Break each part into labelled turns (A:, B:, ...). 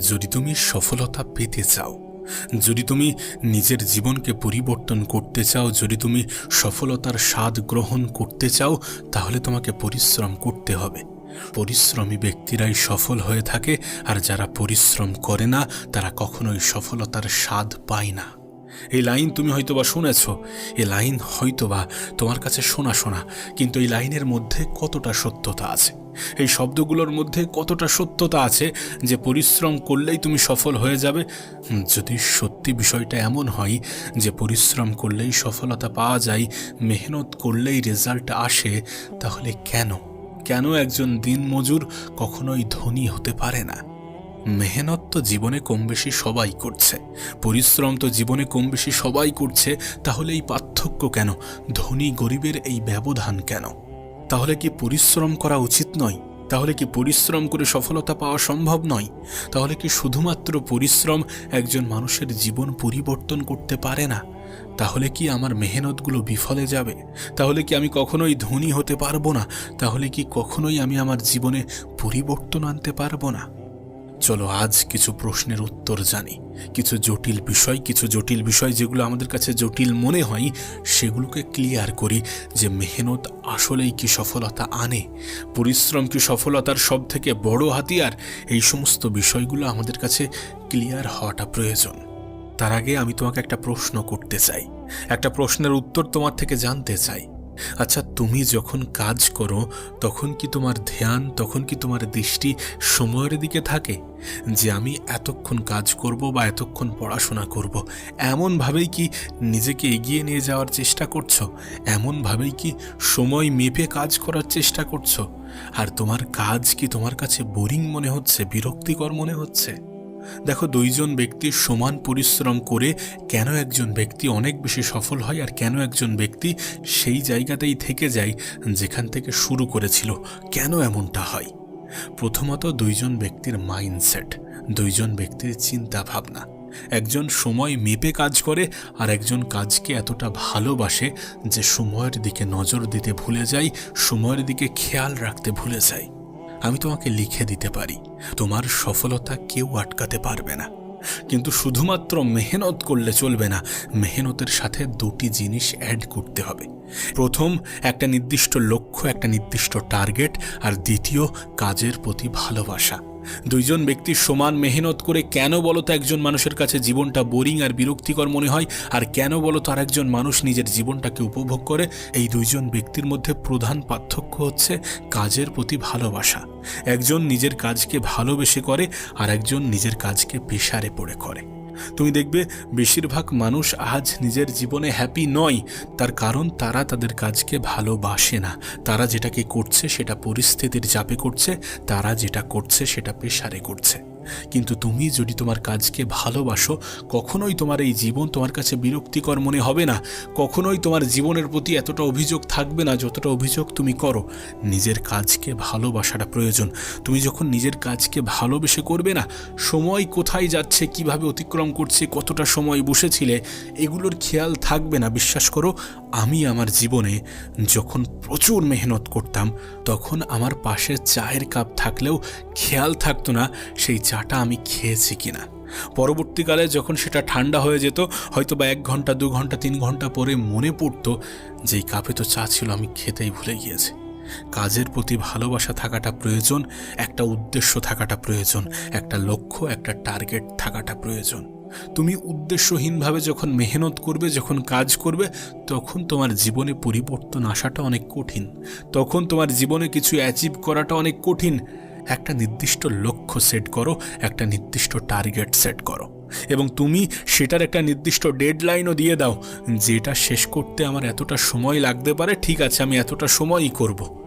A: যদি তুমি সফলতা পেতে চাও, যদি তুমি নিজের জীবনকে পরিবর্তন করতে চাও, যদি তুমি সফলতার স্বাদ গ্রহণ করতে চাও, তাহলে তোমাকে পরিশ্রম করতে হবে। পরিশ্রমী ব্যক্তিরাই সফল হয়ে থাকে, আর যারা পরিশ্রম করে না, তারা কখনোই সফলতার স্বাদ পায় না। এই লাইন তুমি হয়তোবা শুনেছ এই লাইন হয়তোবা তোমার কাছে শোনা শোনা, কিন্তু এই লাইনের মধ্যে কতটা সত্যতা আছে? এই শব্দগুলোর মধ্যে কতটা সত্যতা আছে যে পরিশ্রম করলেই তুমি সফল হয়ে যাবে? যদি সত্যি বিষয়টা এমন হয় যে পরিশ্রম করলেই সফলতা পাওয়া যায়, মেহনত করলেই রেজাল্ট আসে, তাহলে কেন? কেন একজন দিনমজুর কখনোই ধনী হতে পারে না? মেহনত তো জীবনে কম বেশি সবাই করছে। পরিশ্রম তো জীবনে কম বেশি সবাই করছে। তাহলে এই পার্থক্য কেন? ধনী গরিবের এই ব্যবধান কেন? তাহলে কি পরিশ্রম করা উচিত নয়? তাহলে কি পরিশ্রম করে সফলতা পাওয়া সম্ভব নয়? তাহলে কি শুধুমাত্র পরিশ্রম একজন মানুষের জীবন পরিবর্তন করতে পারে না? তাহলে কি আমার মেহনতগুলো বিফলে যাবে? তাহলে কি আমি কখনোই ধনী হতে পারব না? তাহলে কি কখনোই আমি আমার জীবনে পরিবর্তন আনতে পারব না? চলো, আজ কিছু প্রশ্নের উত্তর জানি। কিছু জটিল বিষয়, কিছু জটিল বিষয় যেগুলো আমাদের কাছে জটিল মনে হয়, সেগুলোকে ক্লিয়ার করি যে মেহনত আসলেই কি সফলতা আনে, পরিশ্রম কি সফলতার সব থেকে বড় হাতিয়ার, এই সমস্ত বিষয়গুলো আমাদের কাছে ক্লিয়ার হওয়াটা প্রয়োজন। তার আগে আমি তোমাকে একটা প্রশ্ন করতে চাই। একটা প্রশ্নের উত্তর তোমার থেকে জানতে চাই। আচ্ছা তুমি যখন কাজ করো, তখন কি তোমার ধ্যান, তখন কি তোমার দৃষ্টি সময়ের দিকে থাকে? যে আমি এতক্ষণ কাজ করব বা এতক্ষণ পড়াশোনা করব, এমনভাবেই কি নিজেকে এগিয়ে নিয়ে যাওয়ার চেষ্টা করছ? এমনভাবেই কি সময় মেপে কাজ করার চেষ্টা করছ? আর তোমার কাজ কি তোমার কাছে বোরিং মনে হচ্ছে, বিরক্তিকর মনে হচ্ছে? দেখো, দুইজন ব্যক্তি সমান পরিশ্রম করে কেন একজন ব্যক্তি অনেক বেশি সফল হয় আর কেন একজন ব্যক্তি সেই জায়গাতেই থেকে যায় যেখান থেকে শুরু করেছিল, কেন এমনটা হয়? প্রথমত দুইজন ব্যক্তির মাইন্ডসেট, দুইজন ব্যক্তির চিন্তা ভাবনা একজন সময় মেপে কাজ করে আর একজন কাজকে এতটা ভালোবাসে যে সময়ের দিকে নজর দিতে ভুলে যায়, সময়ের দিকে খেয়াল রাখতে ভুলে যায়। আমি তোমাকে লিখে দিতে পারি। তোমার সফলতা কেউ আটকাতে পারবে না। কিন্তু শুধুমাত্র মেহনত করলে চলবে না, মেহনতের সাথে দুটি জিনিস অ্যাড করতে হবে। প্রথম, একটা নির্দিষ্ট লক্ষ্য, একটা নির্দিষ্ট টার্গেট আর দ্বিতীয়, কাজের প্রতি ভালোবাসা। দুইজন ব্যক্তি সমান মেহনত করে কেন বলো তো একজন মানুষের কাছে জীবনটা বোরিং আর বিরক্তিকর মনে হয়, আর কেন বলো তো আর একজন মানুষ নিজের জীবনটাকে উপভোগ করে? এই দুইজন ব্যক্তির মধ্যে প্রধান পার্থক্য হচ্ছে কাজের প্রতি ভালোবাসা। একজন নিজের কাজকে ভালোবেসে করে আর একজন নিজের কাজকে পেশারে পড়ে করে। তুমি দেখবে বেশিরভাগ মানুষ আজ নিজের জীবনে হ্যাপি নয়, তার কারণ তারা তাদের কাজকে ভালোবাসে না। তারা যেটাকে করছে সেটা পরিস্থিতির চাপে করছে, তারা যেটা করছে সেটা পেশারে করছে। কিন্তু তুমি যদি তোমার কাজকে ভালোবাসো, কখনোই তোমার এই জীবন তোমার কাছে বিরক্তিকর মনে হবে না। কখনোই তোমার জীবনের প্রতি এতটা অভিযোগ থাকবে না যতটা অভিযোগ তুমি করো। নিজের কাজকে ভালোবাসাটা প্রয়োজন। তুমি যখন নিজের কাজকে ভালোবেসে করবে না, সময় কোথায় যাচ্ছে, কীভাবে অতিক্রম করছে, কতটা সময় বসেছিলে, এগুলোর খেয়াল থাকবে না। বিশ্বাস করো আমি আমার জীবনে যখন প্রচুর মেহনত করতাম, তখন আমার পাশে চায়ের কাপ থাকলেও খেয়াল থাকতো না সেই চাটা আমি খেয়েছি কিনা। পরবর্তীকালে যখন সেটা ঠান্ডা হয়ে যেত হয়তো বা এক ঘণ্টা, দু ঘণ্টা, তিন ঘণ্টা পরে মনে পড়তো যে কাপে তো চা ছিল, আমি খেতেই ভুলে গিয়েছি। কাজের প্রতি ভালোবাসা থাকাটা প্রয়োজন, একটা উদ্দেশ্য থাকাটা প্রয়োজন, একটা লক্ষ্য, একটা টার্গেট থাকাটা প্রয়োজন। তুমি উদ্দেশ্যহীনভাবে যখন মেহনত করবে, যখন কাজ করবে, তখন তোমার জীবনে পরিবর্তন আসাটা অনেক কঠিন। তখন তোমার জীবনে কিছু অ্যাচিভ করাটা অনেক কঠিন। একটা নির্দিষ্ট লক্ষ্য সেট করো, একটা নির্দিষ্ট টার্গেট সেট করো। এবং তুমি সেটার একটা নির্দিষ্ট ডেডলাইনও দিয়ে দাও, যেটা শেষ করতে আমার এতটা সময় লাগতে পারে, ঠিক আছে, আমি এতটা সময়ই করব।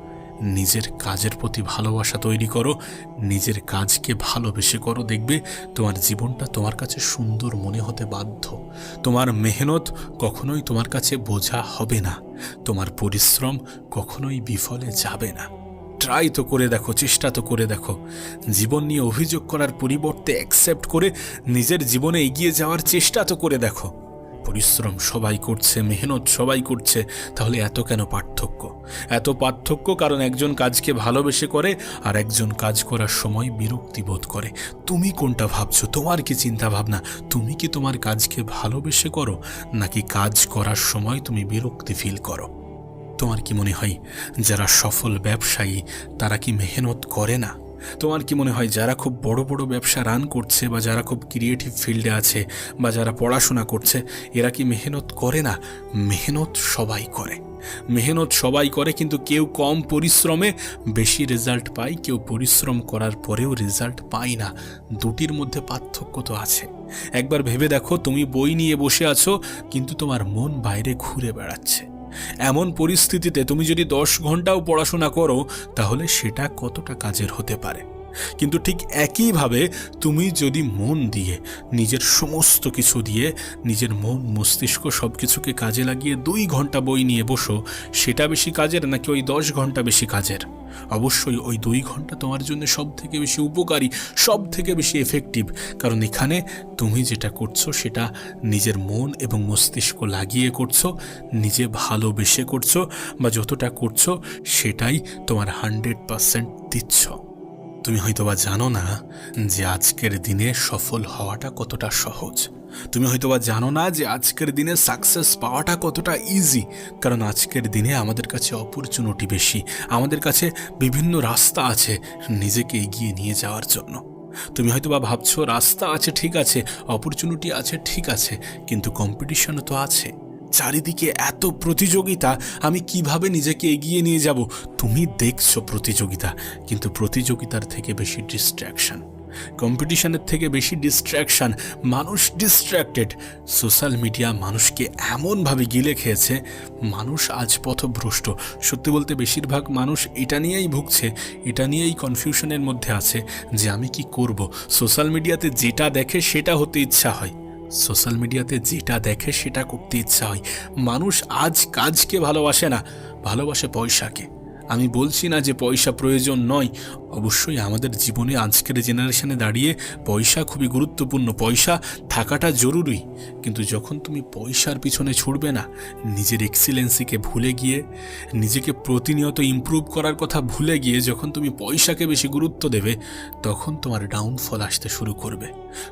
A: নিজের কাজের প্রতি ভালোবাসা তৈরি করো, নিজের কাজকে ভালোবেসে করো। দেখবে তোমার জীবনটা তোমার কাছে সুন্দর মনে হতে বাধ্য। তোমার মেহনত কখনোই তোমার কাছে বোঝা হবে না। তোমার পরিশ্রম কখনোই বিফলে যাবে না। ট্রাই তো করে দেখো, চেষ্টা তো করে দেখো। জীবন নিয়ে অভিযোগ করার পরিবর্তে অ্যাকসেপ্ট করে নিজের জীবনে এগিয়ে যাওয়ার চেষ্টা তো করে দেখো। পরিশ্রম সবাই করছে, মেহনত সবাই করছে, তাহলে এত কেন পার্থক্য? এত পার্থক্য কারণ একজন কাজকে ভালোবেসে করে আর একজন কাজ করার সময় বিরক্তি বোধ করে। তুমি কোনটা ভাবছ? তোমার কি চিন্তা ভাবনা তুমি কি তোমার কাজকে ভালোবেসে করো, নাকি কাজ করার সময় তুমি বিরক্তি ফিল করো? তোমার কি মনে হয়, যারা সফল ব্যবসায়ী, তারা কি মেহনত করে না? তোমার কি মনে হয় যারা খুব বড় বড় ব্যবসা রান করছে বা যারা খুব ক্রিয়েটিভ ফিল্ডে আছে বা যারা পড়াশোনা করছে, এরা কি মেহনত করে না? মেহনত সবাই করে। মেহনত সবাই করে কিন্তু কেউ কম পরিশ্রমে বেশি রেজাল্ট পায়, কেউ পরিশ্রম করার পরেও রেজাল্ট পায় না। দুটির মধ্যে পার্থক্য তো আছে। একবার ভেবে দেখো, তুমি বই নিয়ে বসে আছো, কিন্তু তোমার মন বাইরে ঘুরে বেড়াচ্ছে। এমন পরিস্থিতিতে তুমি যদি দশ ঘন্টাও পড়াশোনা করো তাহলে সেটা কতটা কাজের হতে পারে? কিন্তু ঠিক একইভাবে তুমি যদি মন দিয়ে, নিজের সমস্ত কিছু দিয়ে, নিজের মন, মস্তিষ্ক সব কিছুকে কাজে লাগিয়ে দুই ঘণ্টা বই নিয়ে বসো, সেটা বেশি কাজের নাকি ওই দশ ঘণ্টা বেশি কাজের? অবশ্যই ওই দুই ঘণ্টা তোমার জন্য সব থেকে বেশি উপকারী সব থেকে বেশি এফেক্টিভ কারণ এখানে তুমি যেটা করছ সেটা নিজের মন এবং মস্তিষ্ক লাগিয়ে করছ, নিজে ভালোবেসে করছ, বা যতটা করছ সেটাই তোমার হান্ড্রেড পারসেন্ট দিচ্ছ। তুমি হয়তোবা জানো না যে আজকের দিনে সফল হওয়াটা কতটা সহজ। তুমি হয়তোবা জানো না যে আজকের দিনে সাকসেস পাওয়াটা কতটা ইজি কারণ আজকের দিনে আমাদের কাছে অপরচুনিটি বেশি, আমাদের কাছে বিভিন্ন রাস্তা আছে নিজেকে এগিয়ে নিয়ে যাওয়ার জন্য। তুমি হয়তোবা ভাবছ, রাস্তা আছে, ঠিক আছে অপরচুনিটি আছে, ঠিক আছে, কিন্তু কম্পিটিশনও তো আছে। চারিদিকে এত প্রতিযোগিতা, আমি কীভাবে নিজেকে এগিয়ে নিয়ে যাব? তুমি দেখছ প্রতিযোগিতা, কিন্তু প্রতিযোগিতার থেকে বেশি ডিস্ট্র্যাকশন কম্পিটিশনের থেকে বেশি ডিস্ট্র্যাকশন মানুষ ডিস্ট্র্যাক্টেড সোশ্যাল মিডিয়া মানুষকে এমনভাবে গিলে খেয়েছে, মানুষ আজ পথভ্রষ্ট। সত্যি বলতে বেশিরভাগ মানুষ এটা নিয়েই ভুগছে, এটা নিয়েই কনফিউশনের মধ্যে আছে যে আমি কি করব? সোশ্যাল মিডিয়াতে যেটা দেখে সেটা হতে ইচ্ছা হয়। সোশ্যাল মিডিয়াতে যেটা দেখে সেটা করতে ইচ্ছা হয়। মানুষ আজ কাজকে ভালোবাসে না, ভালোবাসে পয়সাকে। আমি বলছি না যে পয়সা প্রয়োজন নয়। অবশ্যই আমাদের জীবনে আজকের জেনারেশনে দাঁড়িয়ে পয়সা খুবই গুরুত্বপূর্ণ। পয়সা থাকাটা জরুরি। কিন্তু যখন তুমি পয়সার পিছনে ছুটবে না, নিজের এক্সিলেন্সিকে ভুলে গিয়ে, নিজেকে প্রতিনিয়ত ইমপ্রুভ করার কথা ভুলে গিয়ে যখন তুমি পয়সাকে বেশি গুরুত্ব দেবে, তখন তোমার ডাউনফল আসতে শুরু করবে।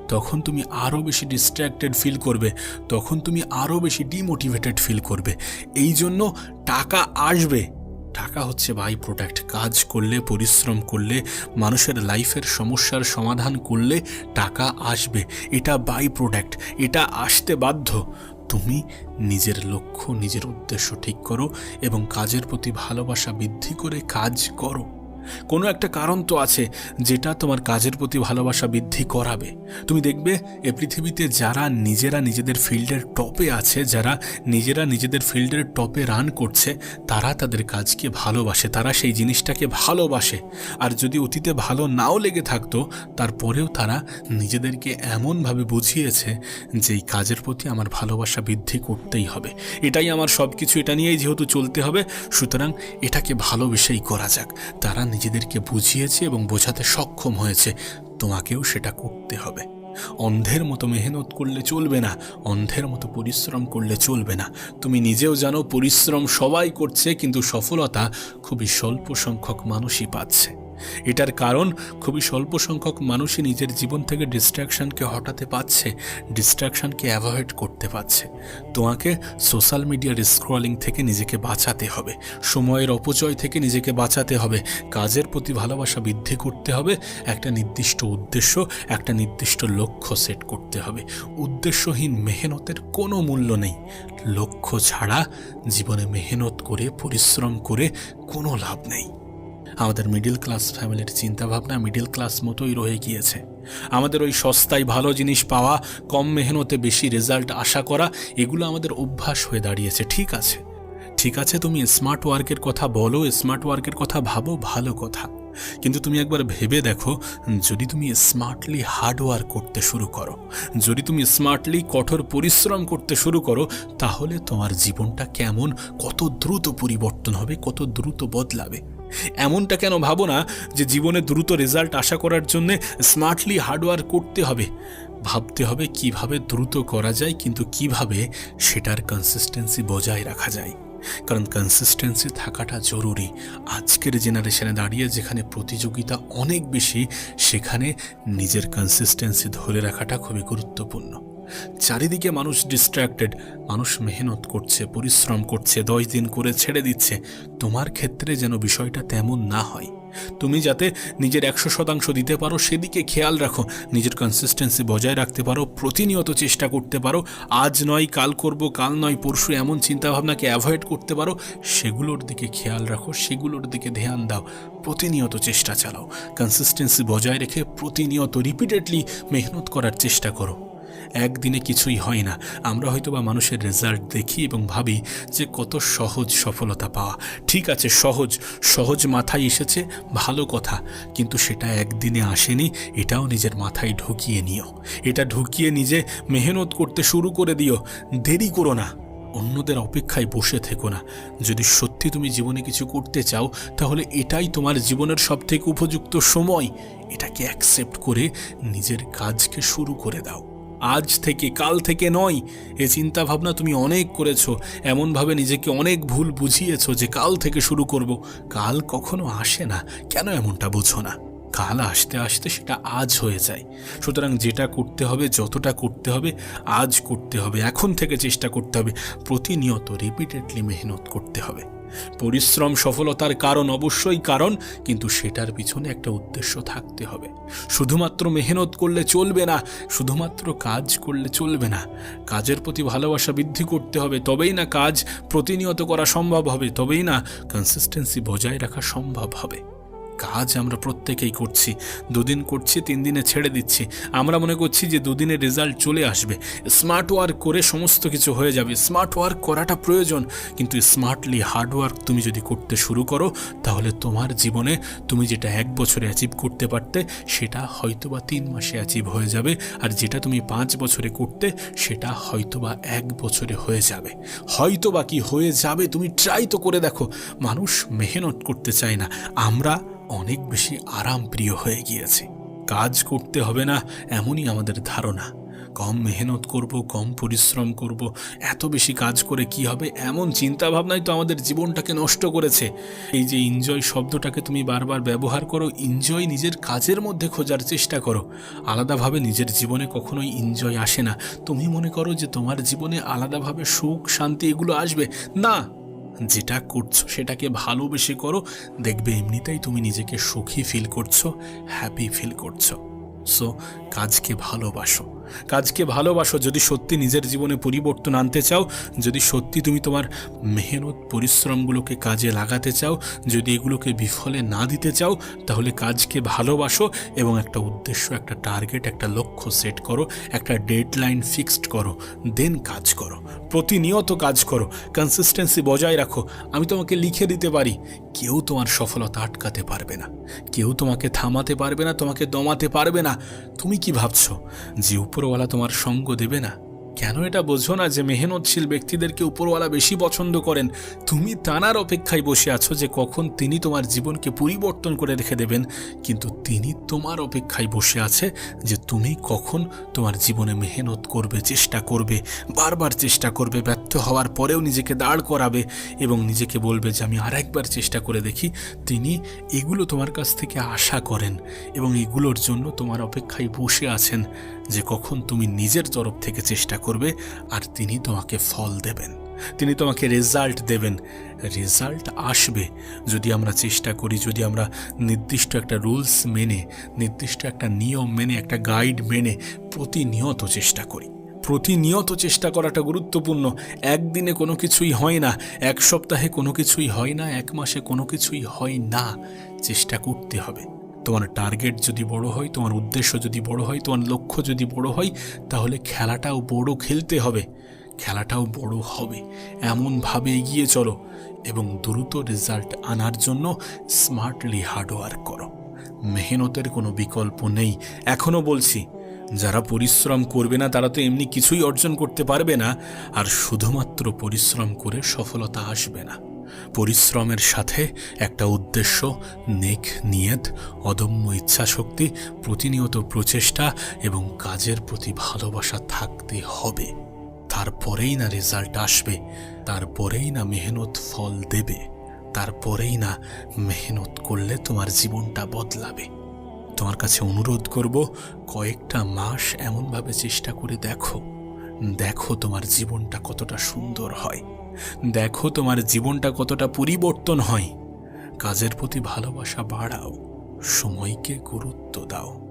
A: তখন তুমি আরও বেশি ডিস্ট্র্যাক্টেড ফিল করবে। তখন তুমি আরও বেশি ডিমোটিভেটেড ফিল করবে। এই জন্য টাকা আসবে। টাকা হচ্ছে বাই প্রোডাক্ট কাজ করলে, পরিশ্রম করলে, মানুষের লাইফের সমস্যার সমাধান করলে টাকা আসবে। এটা বাই প্রোডাক্ট এটা আসতে বাধ্য। তুমি নিজের লক্ষ্য, নিজের উদ্দেশ্য ঠিক করো এবং কাজের প্রতি ভালোবাসা বৃদ্ধি করে কাজ করো। কোনো একটা কারণ তো আছে যেটা তোমার কাজের প্রতি ভালোবাসা বৃদ্ধি করাবে। তুমি দেখবে, এ পৃথিবীতে যারা নিজেরা নিজেদের ফিল্ডের টপে আছে, যারা নিজেরা নিজেদের ফিল্ডের টপে রান করছে, তারা তাদের কাজকে ভালোবাসে, তারা সেই জিনিসটাকে ভালোবাসে। আর যদি অতীতে ভালো নাও লেগে থাকতো, তারপরেও তারা নিজেদেরকে এমনভাবে বুঝিয়েছে যে এই কাজের প্রতি আমার ভালোবাসা বৃদ্ধি করতেই হবে। এটাই আমার সব কিছু এটা নিয়েই যেহেতু চলতে হবে, সুতরাং এটাকে ভালোবেসেই করা যাক। তারা নিজেদেরকে বুঝিয়েছে এবং বোঝাতে সক্ষম হয়েছে, তোমাকেও সেটা করতে হবে। অন্ধের মতো মেহনত করলে চলবে না, অন্ধের মতো পরিশ্রম করলে চলবে না। তুমি নিজেও জানো, পরিশ্রম সবাই করছে, কিন্তু সফলতা খুবই স্বল্প সংখ্যক মানুষই পাচ্ছে। এটার কারণ খুবই স্বল্প সংখ্যক মানুষই নিজের জীবন থেকে ডিস্ট্র্যাকশনকে হটাতে পারছে ডিস্ট্র্যাকশনকে অ্যাভয়েড করতে পারছে। তোমাকে সোশ্যাল মিডিয়ার স্ক্রলিং থেকে নিজেকে বাঁচাতে হবে, সময়ের অপচয় থেকে নিজেকে বাঁচাতে হবে, কাজের প্রতি ভালোবাসা বৃদ্ধি করতে হবে, একটা নির্দিষ্ট উদ্দেশ্য, একটা নির্দিষ্ট লক্ষ্য সেট করতে হবে। উদ্দেশ্যহীন মেহনতের কোনো মূল্য নেই। লক্ষ্য ছাড়া জীবনে মেহনত করে, পরিশ্রম করে কোনো লাভ নেই। আমাদের মিডিল ক্লাস ফ্যামিলির চিন্তাভাবনা মিডিল ক্লাস মতোই রয়ে গিয়েছে। আমাদের ওই সস্তায় ভালো জিনিস পাওয়া, কম মেহনতে বেশি রেজাল্ট আশা করা, এগুলো আমাদের অভ্যাস হয়ে দাঁড়িয়েছে, ঠিক আছে? ঠিক আছে, তুমি স্মার্ট ওয়ার্কের কথা বলো স্মার্ট ওয়ার্কের কথা ভাবো, ভালো কথা। কিন্তু তুমি একবার ভেবে দেখো, যদি তুমি স্মার্টলি হার্ডওয়ার্ক করতে শুরু করো, যদি তুমি স্মার্টলি কঠোর পরিশ্রম করতে শুরু করো, তাহলে তোমার জীবনটা কেমন, কত দ্রুত পরিবর্তন হবে, কত দ্রুত বদলাবে। এমনটা কেন ভাবো না যে জীবনে দ্রুত রেজাল্ট আশা করার জন্যে স্মার্টলি হার্ডওয়ার্ক করতে হবে? ভাবতে হবে কীভাবে দ্রুত করা যায় কিন্তু কীভাবে সেটার কনসিস্টেন্সি বজায় রাখা যায়। কারণ কনসিস্টেন্সি থাকাটা জরুরি। আজকের জেনারেশনে দাঁড়িয়ে যেখানে প্রতিযোগিতা অনেক বেশি, সেখানে নিজের কনসিস্টেন্সি ধরে রাখাটা খুবই গুরুত্বপূর্ণ। চারিদিকে মানুষ ডিস্ট্র্যাক্টেড মানুষ মেহনত করছে, পরিশ্রম করছে, দশ দিন করে ছেড়ে দিচ্ছে। তোমার ক্ষেত্রে যেন বিষয়টা তেমন না হয়। তুমি যাতে নিজের একশো শতাংশ দিতে পারো, সেদিকে খেয়াল রাখো। নিজের কনসিস্টেন্সি বজায় রাখতে পারো, প্রতিনিয়ত চেষ্টা করতে পারো। আজ নয়, কাল করব, কাল নয়, পরশু এমন চিন্তাভাবনাকে অ্যাভয়েড করতে পারো। সেগুলোর দিকে খেয়াল রাখো, সেগুলোর দিকে ধ্যান দাও। প্রতিনিয়ত চেষ্টা চালাও। কনসিস্টেন্সি বজায় রেখে প্রতিনিয়ত রিপিটেডলি মেহনত করার চেষ্টা করো। একদিনে কিছুই হয় না। আমরা হয়তো বা মানুষের রেজাল্ট দেখি এবং ভাবি যে কত সহজ সফলতা পাওয়া। ঠিক আছে, সহজ। সহজ মাথায় এসেছে, ভালো কথা। কিন্তু সেটা একদিনে আসেনি, এটাও নিজের মাথায় ঢুকিয়ে নিও। এটা ঢুকিয়ে নিজে মেহনত করতে শুরু করে দিও। দেরি করো না। অন্যদের অপেক্ষায় বসে থেকো না। যদি সত্যি তুমি জীবনে কিছু করতে চাও, তাহলে এটাই তোমার জীবনের সবথেকে উপযুক্ত সময়। এটাকে অ্যাকসেপ্ট করে নিজের কাজকে শুরু করে দাও। আজ থেকে, কাল থেকে নয়। এ চিন্তা ভাবনা তুমি অনেক করেছ। এমনভাবে নিজেকে অনেক ভুল বুঝিয়েছো যে কাল থেকে শুরু করব। কাল কখনো আসে না। কেন এমনটা বুঝো না? কাল আসতে আসতে সেটা আজ হয়ে যায়। সুতরাং যেটা করতে হবে, যতটা করতে হবে, আজ করতে হবে। এখন থেকে চেষ্টা করতে হবে। প্রতিনিয়ত রিপিটেডলি মেহনত করতে হবে। পরিশ্রম সফলতার কারণ অবশ্যই কারণ, কিন্তু সেটার পিছনে একটা উদ্দেশ্য থাকতে হবে। শুধুমাত্র মেহনত করলে চলবে না, শুধুমাত্র কাজ করলে চলবে না। কাজের প্রতি ভালোবাসা বৃদ্ধি করতে হবে, তবেই না কাজ প্রতিনিয়ত করা সম্ভব হবে, তবেই না কনসিস্টেন্সি বজায় রাখা সম্ভব হবে। কাজ আমরা প্রত্যেকেই করছি। দুদিন করছি, তিন দিনে ছেড়ে দিচ্ছি। আমরা মনে করছি যে দুদিনে রেজাল্ট চলে আসবে। স্মার্ট ওয়ার্ক করে সমস্ত কিছু হয়ে যাবে। স্মার্ট ওয়ার্ক করাটা প্রয়োজন। কিন্তু স্মার্টলি হার্ড ওয়ার্ক তুমি যদি করতে শুরু করো, তাহলে তোমার জীবনে তুমি যেটা এক বছরে অ্যাচিভ করতে পারতে, সেটা হয়তোবা তিন মাসে অ্যাচিভ হয়ে যাবে। আর যেটা তুমি পাঁচ বছরে করতে, সেটা হয়তোবা এক বছরে হয়ে যাবে। হয়তোবা কি হয়ে যাবে তুমি ট্রাই তো করে দেখো। মানুষ মেহনত করতে চায় না। আমরা অনেক বেশি আরাম প্রিয় হয়ে গিয়েছি। কাজ করতে হবে না, এমনই আমাদের ধারণা। কম মেহনত করব, কম পরিশ্রম করব, এত বেশি কাজ করে কি হবে এমন চিন্তা ভাবনাই তো আমাদের জীবনটাকে নষ্ট করেছে। এই যে এনজয় শব্দটাকে তুমি বারবার ব্যবহার করো এনজয় নিজের কাজের মধ্যে খোঁজার চেষ্টা করো। আলাদাভাবে নিজের জীবনে কখনোই এনজয় আসে না। তুমি মনে করো যে তোমার জীবনে আলাদাভাবে সুখ, শান্তি এগুলো আসবে। না! যেটা করছ সেটাকে ভালোবেসে করো। দেখবে এমনিতেই তুমি নিজেকে সুখী ফিল করছ হ্যাপি ফিল করছ। সো কাজকে ভালোবাসো। কাজকে ভালোবাসো। যদি সত্যি নিজের জীবনে পরিবর্তন আনতে চাও, যদি সত্যি তুমি তোমার মেহনত পরিশ্রমগুলোকে কাজে লাগাতে চাও, যদি এগুলোকে বিফলে না দিতে চাও, তাহলে কাজকে ভালোবাসো এবং একটা উদ্দেশ্য, একটা টার্গেট, একটা লক্ষ্য সেট করো, একটা ডেডলাইন ফিক্সড করো, দেন কাজ করো, প্রতিনিয়ত কাজ করো কনসিস্টেন্সি বজায় রাখো। আমি তোমাকে লিখে দিতে পারি, কেউ তোমার সফলতা আটকাতে পারবে না, কেউ তোমাকে থামাতে পারবে না, তোমাকে দমাতে পারবে না। তুমি কি ভাবছ? যে উপরওয়ালা তোমার সঙ্গ দেবে না। কেন এটা বোঝো না যে মেহনতশীল ব্যক্তিদেরকে উপরওয়ালা বেশি পছন্দ করেন? তুমি তানার অপেক্ষায় বসে আছো যে কখন তিনি তোমার জীবনকে পরিবর্তন করে রেখে দেবেন। কিন্তু তিনি তোমার অপেক্ষায় বসে আছে যে তুমি কখন তোমার জীবনে মেহনত করবে, চেষ্টা করবে, বারবার চেষ্টা করবে, ব্যর্থ হওয়ার পরেও নিজেকে দাঁড় করাবে এবং নিজেকে বলবে যে আমি আরেকবার চেষ্টা করে দেখি, তিনি এগুলো তোমার কাছ থেকে আশা করেন এবং এগুলোর জন্য তোমার অপেক্ষায় বসে আছেন। যে কখন তুমি নিজের তরফ থেকে চেষ্টা করবে আর তিনি তোমাকে ফল দেবেন। তিনি তোমাকে রেজাল্ট দেবেন। রেজাল্ট আসবে যদি আমরা চেষ্টা করি, যদি আমরা নির্দিষ্ট একটা রুলস মেনে, নির্দিষ্ট একটা নিয়ম মেনে, একটা গাইড মেনে প্রতিনিয়ত চেষ্টা করি। প্রতিনিয়ত চেষ্টা করাটা গুরুত্বপূর্ণ। একদিনে কোনো কিছুই হয় না, এক সপ্তাহে কোনো কিছুই হয় না, এক মাসে কোনো কিছুই হয় না। চেষ্টা করতে হবে। তোমার টার্গেট যদি বড় হয়, তোমার উদ্দেশ্য যদি বড় হয়, তোমার লক্ষ্য যদি বড় হয়, তাহলে খেলাটাও বড় খেলতে হবে। খেলাটাও বড় হবে। এমনভাবে এগিয়ে চলো এবং দ্রুত রেজাল্ট আনার জন্য স্মার্টলি হার্ডওয়ার্ক করো। মেহনতের কোনো বিকল্প নেই। এখনও বলছি, যারা পরিশ্রম করবে না, তারা তো এমনি কিছুই অর্জন করতে পারবে না, আর শুধুমাত্র পরিশ্রম করে সফলতা আসবে না। পরিশ্রমের সাথে একটা উদ্দেশ্য, নেক নিয়ত, অদম্য ইচ্ছাশক্তি, প্রতিনিয়ত প্রচেষ্টা এবং কাজের প্রতি ভালোবাসা থাকতে হবে। তারপরেই না রেজাল্ট আসবে, তারপরেই না মেহনত ফল দেবে, তারপরেই না মেহনত করলে তোমার জীবনটা বদলাবে। তোমার কাছে অনুরোধ করব, কয়েকটা মাস এমনভাবে চেষ্টা করে দেখো। দেখো তোমার জীবনটা কতটা সুন্দর হয়। দেখো তোমার জীবনটা কতটা পরিবর্তন হয়। কাজের প্রতি ভালোবাসা বাড়াও সময়কে গুরুত্ব দাও।